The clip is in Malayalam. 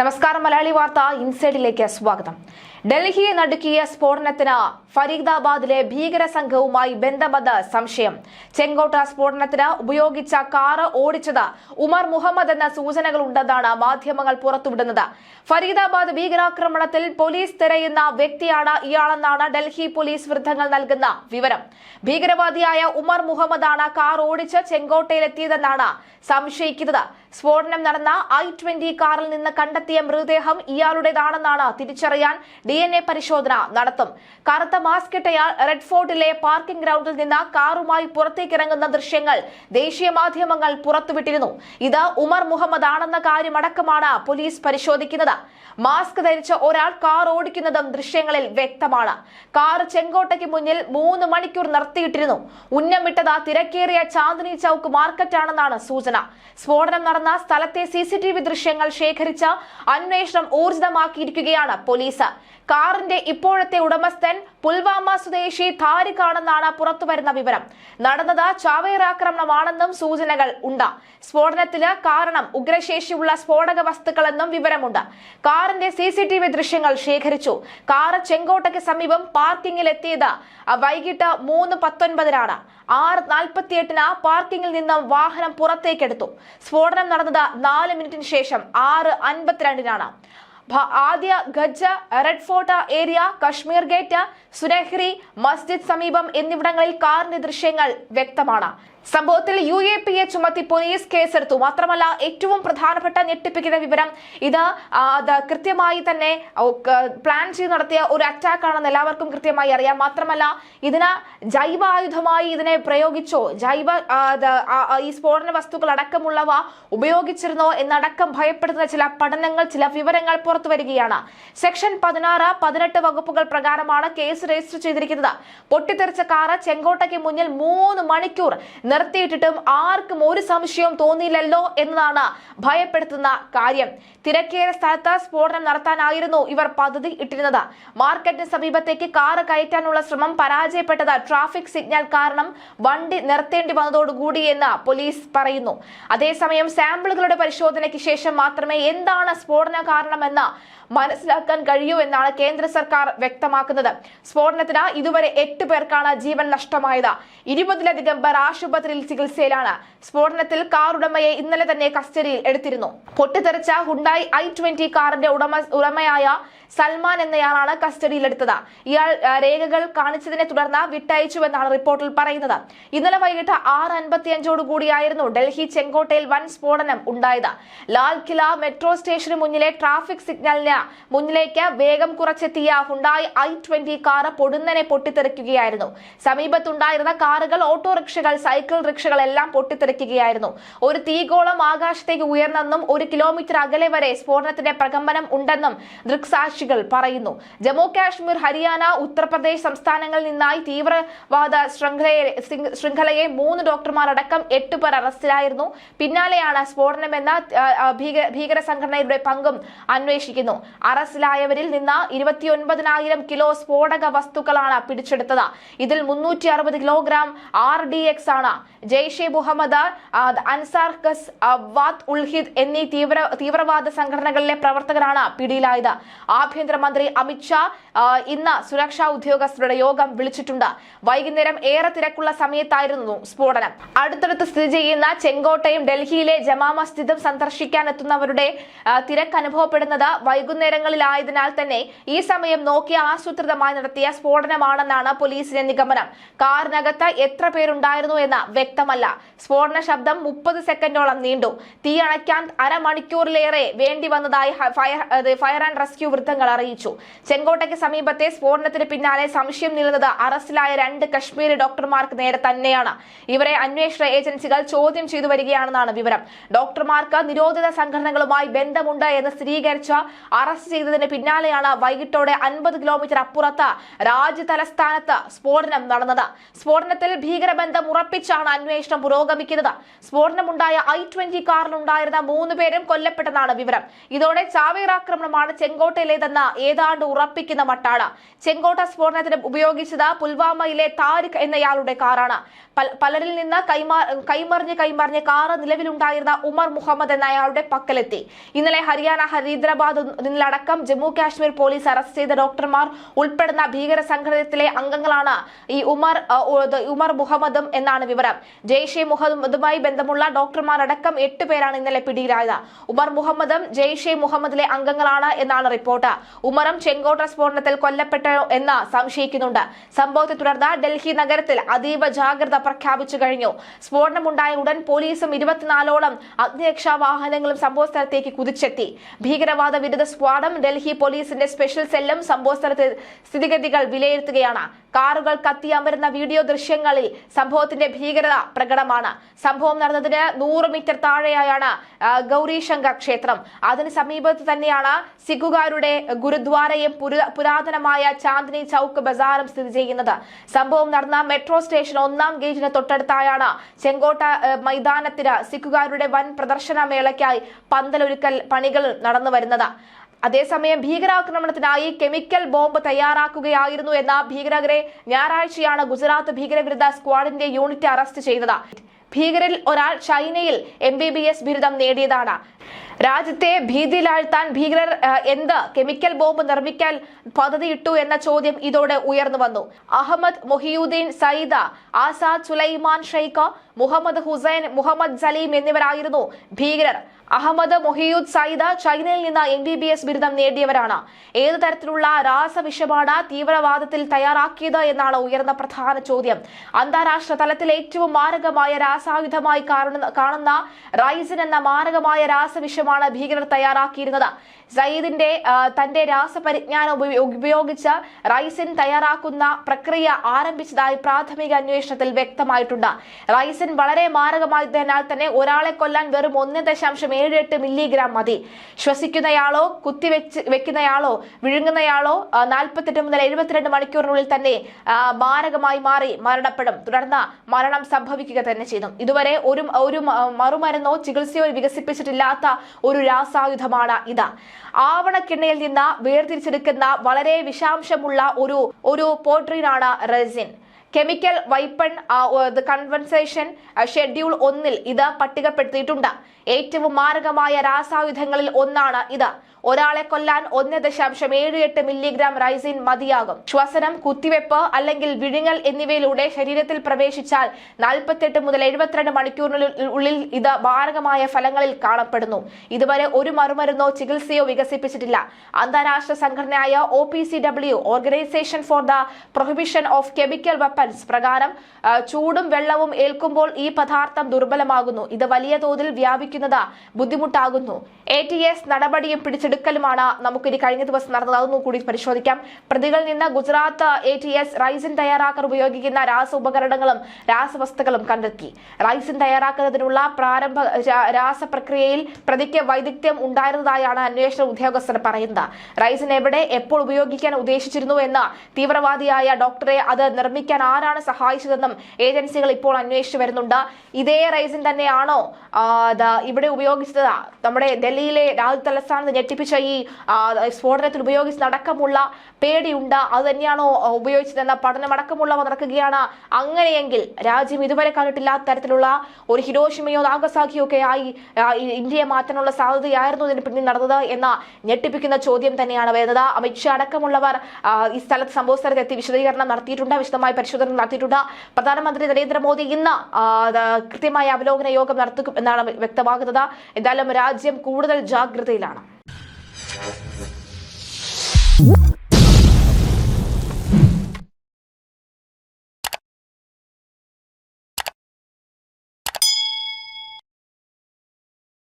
നമസ്കാരം മലയാളി വാർത്ത ഇൻസൈഡിലേക്ക് സ്വാഗതം. ഡൽഹിയെ നടുക്കിയ സ്ഫോടനത്തിന് ഫരീദാബാദിലെ ഭീകര സംഘവുമായി ബന്ധമെന്ന് സംശയം. ചെങ്കോട്ട സ്ഫോടനത്തിന് ഉപയോഗിച്ച കാറ് ഓടിച്ചത് ഉമർ മുഹമ്മദ് എന്ന സൂചനകളുണ്ടെന്നാണ് മാധ്യമങ്ങൾ പുറത്തുവിടുന്നത്. ഫരീദാബാദ് ഭീകരാക്രമണത്തിൽ പോലീസ് തിരയുന്ന വ്യക്തിയാണ് ഇയാളെന്നാണ് ഡൽഹി പോലീസ് വൃദ്ധങ്ങൾ നൽകുന്ന വിവരം. ഭീകരവാദിയായ ഉമർ മുഹമ്മദാണ് കാർ ഓടിച്ച് ചെങ്കോട്ടയിലെത്തിയതെന്നാണ് സംശയിക്കുന്നത്. സ്ഫോടനം നടന്ന ഐ ട്വന്റി കാറിൽ നിന്ന് കണ്ടെത്തിയ മൃതദേഹം ഇയാളുടേതാണെന്നാണ് തിരിച്ചറിയാൻ ഡി പരിശോധന നടത്തും. കറുത്ത മാസ്ക് ഇട്ടയാൾ റെഡ് ഫോർട്ടിലെ പാർക്കിംഗ് ഗ്രൗണ്ടിൽ നിന്ന് കാറുമായി പുറത്തേക്കിറങ്ങുന്ന ദൃശ്യങ്ങൾ ദേശീയ മാധ്യമങ്ങൾ പുറത്തുവിട്ടിരുന്നു. ഇത് ഉമർ മുഹമ്മദ് ആണെന്ന കാര്യമടക്കമാണ് പോലീസ് പരിശോധിക്കുന്നത്. മാസ്ക് ധരിച്ച ഒരാൾ കാർ ഓടിക്കുന്നതും ദൃശ്യങ്ങളിൽ വ്യക്തമാണ്. കാർ ചെങ്കോട്ടയ്ക്ക് മുന്നിൽ മൂന്ന് മണിക്കൂർ നിർത്തിയിട്ടിരുന്നു. ഉന്നമിട്ടത് തിരക്കേറിയ ചാന്ദിനി ചൌക്ക് മാർക്കറ്റാണെന്നാണ് സൂചന. സ്ഫോടനം നടന്ന സ്ഥലത്തെ സി ദൃശ്യങ്ങൾ ശേഖരിച്ച് അന്വേഷണം ഊർജിതമാക്കിയിരിക്കുകയാണ് പോലീസ്. കാറിന്റെ ഇപ്പോഴത്തെ ഉടമസ്ഥൻ പുൽവാമ സ്വദേശി താരിഖാണെന്നാണ് പുറത്തുവരുന്ന വിവരം. നടന്നത് ചാവേർ ആക്രമണമാണെന്നും സൂചനകൾ ഉണ്ട്. സ്ഫോടനത്തിന് കാരണം ഉഗ്രശേഷിയുള്ള സ്ഫോടക വസ്തുക്കളെന്നും വിവരമുണ്ട്. കാറിന്റെ സി സി ടി വി ദൃശ്യങ്ങൾ ശേഖരിച്ചു. കാർ ചെങ്കോട്ടയ്ക്ക് സമീപം പാർക്കിംഗിൽ എത്തിയത് വൈകിട്ട് മൂന്ന് പത്തൊൻപതിനാണ്. ആറ് നാൽപ്പത്തിയെട്ടിന് പാർക്കിംഗിൽ നിന്നും വാഹനം പുറത്തേക്കെടുത്തു. സ്ഫോടനം നടന്നത് നാല് മിനിറ്റിന് ശേഷം ആറ് അൻപത്തിരണ്ടിനാണ്. ആദ്യ Gaja red fort area Kashmere Gate Sunehri Masjid സമീപം എന്നിവിടങ്ങളിൽ കാറിന്റെ ദൃശ്യങ്ങൾ വ്യക്തമാണ്. സംഭവത്തിൽ യു എ പി എ ചുമത്തി പോലീസ് കേസെടുത്തു. മാത്രമല്ല ഏറ്റവും പ്രധാനപ്പെട്ട ഞെട്ടിപ്പിക്കുന്ന വിവരം ഇത് കൃത്യമായി തന്നെ പ്ലാൻ ചെയ്ത് നടത്തിയ ഒരു അറ്റാക്ക് ആണെന്ന് എല്ലാവർക്കും കൃത്യമായി അറിയാം. മാത്രമല്ല ഇതിന് ജൈവ ആയുധമായി ഇതിനെ പ്രയോഗിച്ചോ? ജൈവ ഈ സ്ഫോടന വസ്തുക്കൾ അടക്കമുള്ളവ ഉപയോഗിച്ചിരുന്നോ എന്നടക്കം ഭയപ്പെടുത്തുന്ന ചില പഠനങ്ങൾ ചില വിവരങ്ങൾ പുറത്തു വരികയാണ്. സെക്ഷൻ പതിനാറ് പതിനെട്ട് വകുപ്പുകൾ പ്രകാരമാണ് കേസ് രജിസ്റ്റർ ചെയ്തിരിക്കുന്നത്. പൊട്ടിത്തെറിച്ച കാറ് ചെങ്കോട്ടയ്ക്ക് മുന്നിൽ മൂന്ന് മണിക്കൂർ നിർത്തിയിട്ടിട്ടും ആർക്കും ഒരു സംശയവും തോന്നിയില്ലല്ലോ എന്നതാണ് ഭയപ്പെടുത്തുന്ന കാര്യം. തിരക്കേറിയ സ്ഥലത്ത് സ്ഫോടനം നടത്താനായിരുന്നു ഇവർ പദ്ധതി ഇട്ടിരുന്നത്. മാർക്കറ്റിന് സമീപത്തേക്ക് കാറ് കയറ്റാനുള്ള ശ്രമം പരാജയപ്പെട്ടത് ട്രാഫിക് സിഗ്നൽ കാരണം വണ്ടി നിർത്തേണ്ടി വന്നതോടുകൂടി എന്ന് പോലീസ് പറയുന്നു. അതേസമയം സാമ്പിളുകളുടെ പരിശോധനയ്ക്ക് ശേഷം മാത്രമേ എന്താണ് സ്ഫോടന കാരണമെന്ന് മനസ്സിലാക്കാൻ കഴിയൂ എന്നാണ് കേന്ദ്ര സർക്കാർ വ്യക്തമാക്കുന്നത്. സ്ഫോടനത്തിന് ഇതുവരെ എട്ട് പേർക്കാണ് ജീവൻ നഷ്ടമായത്. ഇരുപതിലധികം പേർ ആശുപത്രിയിൽ ചികിത്സയിലാണ്. സ്ഫോടനത്തിൽ കാർ ഉടമയെ ഇന്നലെ തന്നെ കസ്റ്റഡിയിൽ എടുത്തിരുന്നു. പൊട്ടിത്തെറിച്ച ഹുണ്ടായി ഐ ട്വന്റി കാറിന്റെ ഉടമ ഉടമയായ സൽമാൻ എന്നയാളാണ് കസ്റ്റഡിയിലെടുത്തത്. ഇയാൾ രേഖകൾ കാണിച്ചതിനെ തുടർന്ന് വിട്ടയച്ചുവെന്നാണ് റിപ്പോർട്ടിൽ പറയുന്നത്. ഇന്നലെ വൈകിട്ട് ആറ് അൻപത്തിയഞ്ചോടുകൂടിയായിരുന്നു ഡൽഹി ചെങ്കോട്ടയിൽ വൻ സ്ഫോടനം ഉണ്ടായത്. ലാൽ കില മെട്രോ സ്റ്റേഷന് മുന്നിലെ ട്രാഫിക് സിഗ്നലിന് മുന്നിലേക്ക് വേഗം കുറച്ചെത്തിയ ഹുണ്ടായി ഐ ട്വന്റി കാർ പൊടുന്നനെ പൊട്ടിത്തെറിക്കുകയായിരുന്നു. സമീപത്തുണ്ടായിരുന്ന കാറുകൾ ഓട്ടോറിക്ഷകൾ സൈക്കിൾ റിക്ഷകൾ എല്ലാം പൊട്ടിത്തെറിക്കുകയായിരുന്നു. ഒരു തീഗോളം ആകാശത്തേക്ക് ഉയർന്നെന്നും ഒരു കിലോമീറ്റർ അകലെ വരെ സ്ഫോടനത്തിന്റെ പ്രകമ്പനം ഉണ്ടെന്നും ദൃക്സാക്ഷികൾ പറയുന്നു. ജമ്മു കാശ്മീർ ഹരിയാന ഉത്തർപ്രദേശ് സംസ്ഥാനങ്ങളിൽ നിന്നായി തീവ്രവാദ ശൃംഖലയെ ശൃംഖ- ശൃംഖലയെ മൂന്ന് ഡോക്ടർമാരടക്കം എട്ട് പേർ അറസ്റ്റിലായിരുന്നു. പിന്നാലെയാണ് സ്ഫോടനമെന്ന ഭീകര സംഘടനയുടെ പങ്കും അന്വേഷിക്കുന്നു. അറസ്റ്റിലായവരിൽ നിന്ന് ഇരുപത്തിയൊൻപതിനായിരം കിലോ സ്ഫോടക വസ്തുക്കളാണ് പിടിച്ചെടുത്തത്. ഇതിൽ മുന്നൂറ്റി അറുപത് കിലോഗ്രാം ആർ ഡി എക്സ് ആണ്. ജെയ്ഷെ മുഹമ്മദ് അൻസാർ ഖസ് ആ, വാത്ത് ഉൽഹിദ് എന്നീ തീവ്ര തീവ്രവാദ സംഘടനകളിലെ പ്രവർത്തകരാണ് പിടിയിലായത്. ആഭ്യന്തരമന്ത്രി അമിത്ഷാ ഇന്ന് സുരക്ഷാ ഉദ്യോഗസ്ഥരുടെ യോഗം വിളിച്ചിട്ടുണ്ട്. വൈകുന്നേരം ഏറെ തിരക്കുള്ള സമയത്തായിരുന്നു സ്ഫോടനം. അടുത്തടുത്ത് സ്ഥിതി ചെയ്യുന്ന ചെങ്കോട്ടയും ഡൽഹിയിലെ ജമാ മസ്ജിദും സന്ദർശിക്കാൻ എത്തുന്നവരുടെ തിരക്ക് അനുഭവപ്പെടുന്നത് വൈകുന്നേരങ്ങളിലായതിനാൽ തന്നെ ഈ സമയം നോക്കി ആസൂത്രിതമായി നടത്തിയ സ്ഫോടനമാണെന്നാണ് പോലീസിന്റെ നിഗമനം. കാറിനകത്ത് എത്ര പേരുണ്ടായിരുന്നു എന്ന് വ്യക്തമല്ല. സ്ഫോടന ശബ്ദം മുപ്പത് സെക്കൻഡോളം നീണ്ടു. തീ അണയ്ക്കാൻ അരമണിക്കൂറിലേറെ വേണ്ടി വന്നതായി ഫയർ ആൻഡ് റെസ്ക്യൂ വൃത്തങ്ങൾ അറിയിച്ചു. ചെങ്കോട്ടയ്ക്ക് സമീപത്തെ സ്ഫോടനത്തിന് പിന്നാലെ സംശയം നീളുന്നത് അറസ്റ്റിലായ രണ്ട് കശ്മീരി ഡോക്ടർമാർക്ക് നേരെ തന്നെയാണ്. ഇവരെ അന്വേഷണ ഏജൻസികൾ ചോദ്യം ചെയ്തു വരികയാണെന്നാണ് വിവരം. ഡോക്ടർമാർക്ക് നിരോധിത സംഘടനകളുമായി ബന്ധമുണ്ട് എന്ന് സ്ഥിരീകരിച്ച അറസ്റ്റ് ചെയ്തതിന് പിന്നാലെയാണ് വൈകിട്ടോടെ അൻപത് കിലോമീറ്റർ അപ്പുറത്ത് രാജ്യ തലസ്ഥാനത്ത് സ്ഫോടനം നടന്നത്. സ്ഫോടനത്തിൽ ഭീകരബന്ധം ഉറപ്പിച്ചാണ് അന്വേഷണം പുരോഗമിക്കുന്നത്. സ്ഫോടനമുണ്ടായ ഐ ട്വന്റി കാറിലുണ്ടായിരുന്ന മൂന്ന് പേരും കൊല്ലപ്പെട്ടെന്നാണ് വിവരം. ഇതോടെ ചാവേർ ആക്രമണമാണ് ചെങ്കോട്ടയിലേത് ഏതാണ്ട് ഉറപ്പിക്കുന്ന മട്ടാണ്. ചെങ്കോട്ട സ്ഫോടനത്തിന് ഉപയോഗിച്ചത് പുൽവാമയിലെ താരിഖ് എന്നയാളുടെ കാറാണ്. പലരിൽ നിന്ന് കൈമാ കൈമറിഞ്ഞ് കൈമറിഞ്ഞ് കാറ് നിലവിലുണ്ടായിരുന്ന ഉമർ മുഹമ്മദ് എന്നയാളുടെ പക്കലെത്തി. ഇന്നലെ ഹരിയാന ഹരീദ്രാബാദ് നിന്നടക്കം ജമ്മു കാശ്മീർ പോലീസ് അറസ്റ്റ് ചെയ്ത ഡോക്ടർമാർ ഉൾപ്പെടുന്ന ഭീകര സംഘടനത്തിലെ അംഗങ്ങളാണ് ഈ ഉമർ ഉമർ മുഹമ്മദും എന്നാണ് വിവരം. ജെയ്ഷെ മുഹമ്മദുമായി ബന്ധമുള്ള ഡോക്ടർമാരടക്കം എട്ട് പേരാണ് ഇന്നലെ പിടിയിലായത്. ഉമർ മുഹമ്മദും ജെയ്ഷെ മുഹമ്മദിലെ അംഗങ്ങളാണ് എന്നാണ് റിപ്പോർട്ട്. ഉമറും ചെങ്കോട്ട സ്ഫോടനത്തിൽ കൊല്ലപ്പെട്ടു എന്ന് സംശയിക്കുന്നുണ്ട്. സംഭവത്തെ തുടർന്ന് ഡൽഹി നഗരത്തിൽ അതീവ ജാഗ്രത പ്രഖ്യാപിച്ചു കഴിഞ്ഞു. സ്ഫോടനമുണ്ടായ ഉടൻ പോലീസും ഇരുപത്തിനാലോളം അഗ്നിരക്ഷാ വാഹനങ്ങളും സംഭവസ്ഥലത്തേക്ക് കുതിച്ചെത്തി. ഭീകരവാദ വിരുദ്ധ സ്ക്വാഡും ഡൽഹി പോലീസിന്റെ സ്പെഷ്യൽ സെല്ലും സംഭവ സ്ഥലത്ത് സ്ഥിതിഗതികൾ വിലയിരുത്തുകയാണ്. കാറുകൾ കത്തിയമരുന്ന വീഡിയോ ദൃശ്യങ്ങളിൽ സംഭവത്തിന്റെ ഭീകരത പ്രകടമാണ്. സംഭവം നടന്നതിന് നൂറ് മീറ്റർ താഴെയായാണ് ഗൗരീശങ്കർ ക്ഷേത്രം. അതിന് സമീപത്ത് തന്നെയാണ് സിഖുകാരുടെ ഗുരുദ്വാരയും പുരാതനമായ ചാന്ദിനി ചൌക്ക് ബസാറും സ്ഥിതി ചെയ്യുന്നത്. സംഭവം നടന്ന മെട്രോ സ്റ്റേഷൻ ഒന്നാം ഗേറ്റിന് തൊട്ടടുത്തായാണ് ചെങ്കോട്ട മൈതാനത്തിന് സിഖുകാരുടെ വൻ പ്രദർശന മേളയ്ക്കായി പന്തലൊരുക്കൽ പണികൾ നടന്നു വരുന്നത്. അതേസമയം ഭീകരാക്രമണത്തിനായി കെമിക്കൽ ബോംബ് തയ്യാറാക്കുകയായിരുന്നു എന്ന ഭീകരരെ ഞായറാഴ്ചയാണ് ഗുജറാത്ത് ഭീകരവിരുദ്ധ സ്ക്വാഡിന്റെ യൂണിറ്റ് അറസ്റ്റ് ചെയ്തത്. ഭീകരിൽ ഒരാൾ ചൈനയിൽ എം ബി ബി എസ് ബിരുദം നേടിയതാണ്. രാജ്യത്തെ ഭീതിയിലാഴ്ത്താൻ ഭീകരർ എന്ത് കെമിക്കൽ ബോംബ് നിർമ്മിക്കാൻ പദ്ധതിയിട്ടു എന്ന ചോദ്യം ഇതോടെ ഉയർന്നു വന്നു. അഹമ്മദ് മൊഹിയുദ്ദീൻ സയ്യിദ ആസാദ് സുലൈമാൻ ഷെയ്ഖ് മുഹമ്മദ് ഹുസൈൻ മുഹമ്മദ് സലീം എന്നിവരായിരുന്നു ഭീകരർ. അഹമ്മദ് മൊഹിയുദ് സയ്യിദ് ചൈനയിൽ നിന്ന് എം ബി ബി എസ് ബിരുദം നേടിയവരാണ്. ഏതു തരത്തിലുള്ള രാസവിഷമാണ് തീവ്രവാദത്തിൽ തയ്യാറാക്കിയത് എന്നാണ് ഉയർന്ന പ്രധാന ചോദ്യം. അന്താരാഷ്ട്ര തലത്തിൽ ഏറ്റവും മാരകമായ രാസായുധമായി കാണുന്ന റൈസിൻ എന്ന മാരകമായ രാസവിഷമാണ് ഭീകരർ തയ്യാറാക്കിയിരുന്നത്. സയ്യിദിന്റെ തന്റെ രാസപരിജ്ഞാനം ഉപയോഗിച്ച് റൈസിൻ തയ്യാറാക്കുന്ന പ്രക്രിയ ആരംഭിച്ചതായി പ്രാഥമിക അന്വേഷണത്തിൽ വ്യക്തമായിട്ടുണ്ട്. റൈസിൻ വളരെ മാരകമായതിനാൽ തന്നെ ഒരാളെ കൊല്ലാൻ വെറും ഒന്ന് ദശാംശം ഏഴ് എട്ട് മില്ലിഗ്രാം മതി. ശ്വസിക്കുന്നയാളോ കുത്തിവെച്ച് വെക്കുന്നയാളോ വിഴുങ്ങുന്നയാളോ നാൽപ്പത്തെട്ട് മുതൽ എഴുപത്തിരണ്ട് മണിക്കൂറിനുള്ളിൽ തന്നെ മാരകമായി മാറി മരണപ്പെടും. തുടർന്ന് മരണം സംഭവിക്കുക തന്നെ ചെയ്തു ഇതുവരെ ഒരു ഒരു മറുമരുന്നോ ചികിത്സയോ വികസിപ്പിച്ചിട്ടില്ലാത്ത ഒരു രാസായുധമാണ് ഇത്. ആവണക്കിണ്ണയിൽ നിന്ന് വേർതിരിച്ചെടുക്കുന്ന വളരെ വിഷാംശമുള്ള ഒരു ഒരു പോട്രീനാണ് ricin. Chemical weapon convention schedule ഒന്നിൽ ഇത് പട്ടികപ്പെടുത്തിയിട്ടുണ്ട്. ഏറ്റവും മാരകമായ രാസായുധങ്ങളിൽ ഒന്നാണ് ഇത്. ഒരാളെ കൊല്ലാൻ ഒന്ന് ദശാംശം ഏഴ് എട്ട് മില്ലിഗ്രാം റൈസിൻ മതിയാകും. ശ്വസനം കുത്തിവെപ്പ് അല്ലെങ്കിൽ വിഴുങ്ങൽ എന്നിവയിലൂടെ ശരീരത്തിൽ പ്രവേശിച്ചാൽ നാൽപ്പത്തെട്ട് മുതൽ എഴുപത്തിരണ്ട് മണിക്കൂറിനുള്ളിൽ ഇത് മാരകമായ ഫലങ്ങളിൽ കാണപ്പെടുന്നു. ഇതുവരെ ഒരു മറുമരുന്നോ ചികിത്സയോ വികസിപ്പിച്ചിട്ടില്ല. അന്താരാഷ്ട്ര സംഘടനയായ O P C W organisation for the prohibition of chemical weapons പ്രകാരം ചൂടും വെള്ളവും ഏൽക്കുമ്പോൾ ഈ പദാർത്ഥം ദുർബലമാകുന്നു. ഇത് വലിയ തോതിൽ വ്യാപിക്കുന്നത് ബുദ്ധിമുട്ടാകുന്നു. എ ടി എസ് നടപടിയും പിടിച്ചെടുക്കലുമാണ് നമുക്കിനി കഴിഞ്ഞ ദിവസം നടന്നത്. കൂടി പരിശോധിക്കാം. പ്രതികളിൽ നിന്ന് Gujarat A T S ricin തയ്യാറാക്കർ ഉപയോഗിക്കുന്ന രാസ ഉപകരണങ്ങളും രാസവസ്തുക്കളും കണ്ടെത്തി. റൈസിൻ തയ്യാറാക്കുന്നതിനുള്ള പ്രാരംഭ രാസപ്രക്രിയയിൽ പ്രതിക്ക് വൈദഗ്ധ്യം ഉണ്ടായിരുന്നതായാണ് അന്വേഷണ ഉദ്യോഗസ്ഥർ പറയുന്നത്. റൈസിൻ എവിടെ എപ്പോൾ ഉപയോഗിക്കാൻ ഉദ്ദേശിച്ചിരുന്നു എന്ന് തീവ്രവാദിയായ ഡോക്ടറെ അത് നിർമ്മിക്കാൻ ആരാണ് സഹായിച്ചതെന്നും ഏജൻസികൾ ഇപ്പോൾ അന്വേഷിച്ചു വരുന്നുണ്ട്. ഇതേ റൈസിൻ തന്നെയാണോ ഇവിടെ ഉപയോഗിച്ചത്? നമ്മുടെ ഡൽഹിയിലെ രാജ്യ തലസ്ഥാനത്ത് ഞെട്ടിപ്പിച്ച ഈ സ്ഫോടനത്തിൽ ഉപയോഗിച്ചതടക്കമുള്ള പേടിയുണ്ട്. അത് തന്നെയാണോ ഉപയോഗിച്ചതെന്ന പഠനമടക്കമുള്ളവ നടക്കുകയാണ് അങ്ങനെയെങ്കിൽ രാജ്യം ഇതുവരെ കണ്ടിട്ടില്ലാത്ത തരത്തിലുള്ള ഒരു ഹിരോഷിമയോ നാഗസാഖിയോ ഒക്കെ ആയി ഇന്ത്യയെ മാറ്റാനുള്ള സാധ്യതയായിരുന്നു ഇതിന് പിന്നിൽ നടന്നത് എന്ന ഞെട്ടിപ്പിക്കുന്ന ചോദ്യം തന്നെയാണ് വരുന്നത്. അമിത്ഷാ അടക്കമുള്ളവർ ഈ സ്ഥലത്ത് സംഭവ സ്ഥലത്തെത്തി വിശദീകരണം നടത്തിയിട്ടുണ്ട്. വിശദമായി പരിശോധന നടത്തിയിട്ടുണ്ട്. പ്രധാനമന്ത്രി നരേന്ദ്രമോദി ഇന്ന് കൃത്യമായ അവലോകന യോഗം നടത്തും എന്നാണ് വ്യക്തമാകുന്നത്. എന്തായാലും രാജ്യം കൂടുതൽ ജാഗ്രതയിലാണ്.